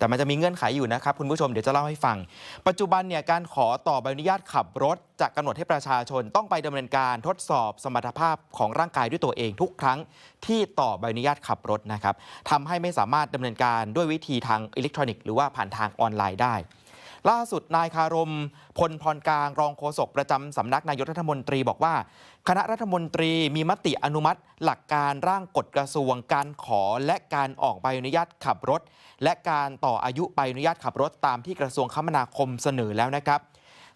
แต่มันจะมีเงื่อนไขอยู่นะครับ คุณผู้ชมเดี๋ยวจะเล่าให้ฟัง ปัจจุบันเนี่ยการขอต่อใบอนุญาตขับรถจะกำหนดให้ประชาชนต้องไปดำเนินการทดสอบสมรรถภาพของร่างกายด้วยตัวเองทุกครั้งที่ต่อใบอนุญาตขับรถนะครับทำให้ไม่สามารถดำเนินการด้วยวิธีทางอิเล็กทรอนิกส์หรือว่าผ่านทางออนไลน์ได้ ล่าสุดนายคารม พลพรกลางรองโฆษกประจำสำนักนายกรัฐมนตรีบอกว่า คณะรัฐมนตรีมีมติอนุมัติ หลักการร่างกฎกระทรวงการขอและการออกใบอนุญาตขับรถ และการต่ออายุใบอนุญาตขับรถตามที่กระทรวงคมนาคมเสนอแล้วนะครับ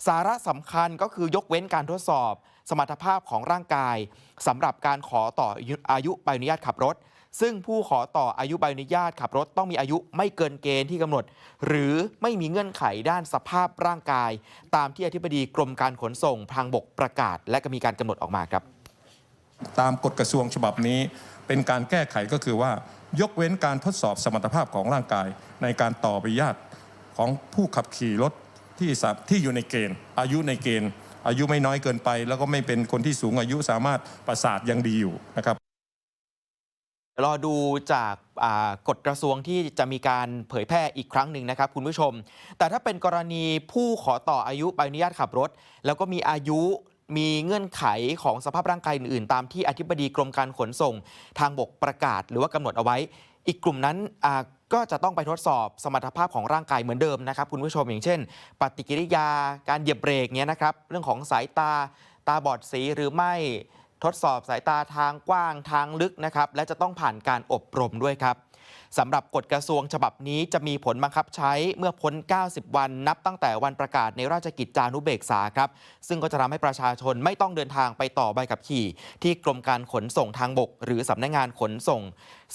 สาระสำคัญก็คือยกเว้นการทดสอบ สมรรถภาพของร่างกายสำหรับการขอต่ออายุใบอนุญาตขับรถ ซึ่งผู้ขอต่ออายุใบอนุญาตขับรถต้องมีอายุไม่เกินเกณฑ์ที่กำหนด หรือไม่มีเงื่อนไขด้านสภาพร่างกาย ตามที่อธิบดีกรมการขนส่งทางบกประกาศ และก็มีการกำหนดออกมาครับ ตามกฎกระทรวงฉบับนี้ เป็นการแก้ไขก็คือว่า ยกเว้นการทดสอบสมรรถภาพของร่างกาย ในการต่อใบอนุญาตของผู้ขับขี่รถที่สาที่อยู่ในเกณฑ์ อายุในเกณฑ์ อายุไม่น้อยเกินไป แล้วก็ไม่เป็นคนที่สูงอายุสามารถประสาทยังดีอยู่นะครับ รอดูจากกฎกระทรวงที่จะมีการเผยแพร่อีกครั้งหนึ่งนะครับคุณผู้ชม แต่ถ้าเป็นกรณีผู้ขอต่ออายุใบอนุญาตขับรถ แล้วก็มีอายุมีเงื่อนไขของสภาพร่างกายอื่นๆ ตามที่อธิบดีกรมการขนส่ง ทางบกประกาศ หรือว่ากำหนดเอาไว้ อีกกลุ่มนั้นก็จะต้องไปทดสอบสมรรถภาพของร่างกายเหมือนเดิมนะครับคุณผู้ชมอย่างเช่น ปฏิกิริยาการเหยียบเบรกเนี้ยนะครับเรื่องของสายตาตาบอดสีหรือไม่ ทดสอบสายตาทางกว้างทางลึกนะครับ และจะต้องผ่านการอบรมด้วยครับสำหรับกฎกระทรวงฉบับนี้จะมีผลบังคับใช้เมื่อพ้น 90 วันนับตั้งแต่วันประกาศในราชกิจจานุเบกษาครับ ซึ่งก็จะทำให้ประชาชนไม่ต้องเดินทางไปต่อใบขับขี่ ที่กรมการขนส่งทางบก หรือสำนักงานขนส่ง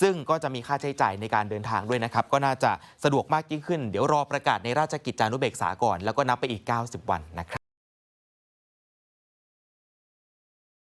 ซึ่งก็จะมีค่าใช้จ่ายในการเดินทางด้วยนะครับ ก็น่าจะสะดวกมากยิ่งขึ้น เดี๋ยวรอประกาศในราชกิจจานุเบกษาก่อน แล้วก็นับไปอีก 90 วันนะครับ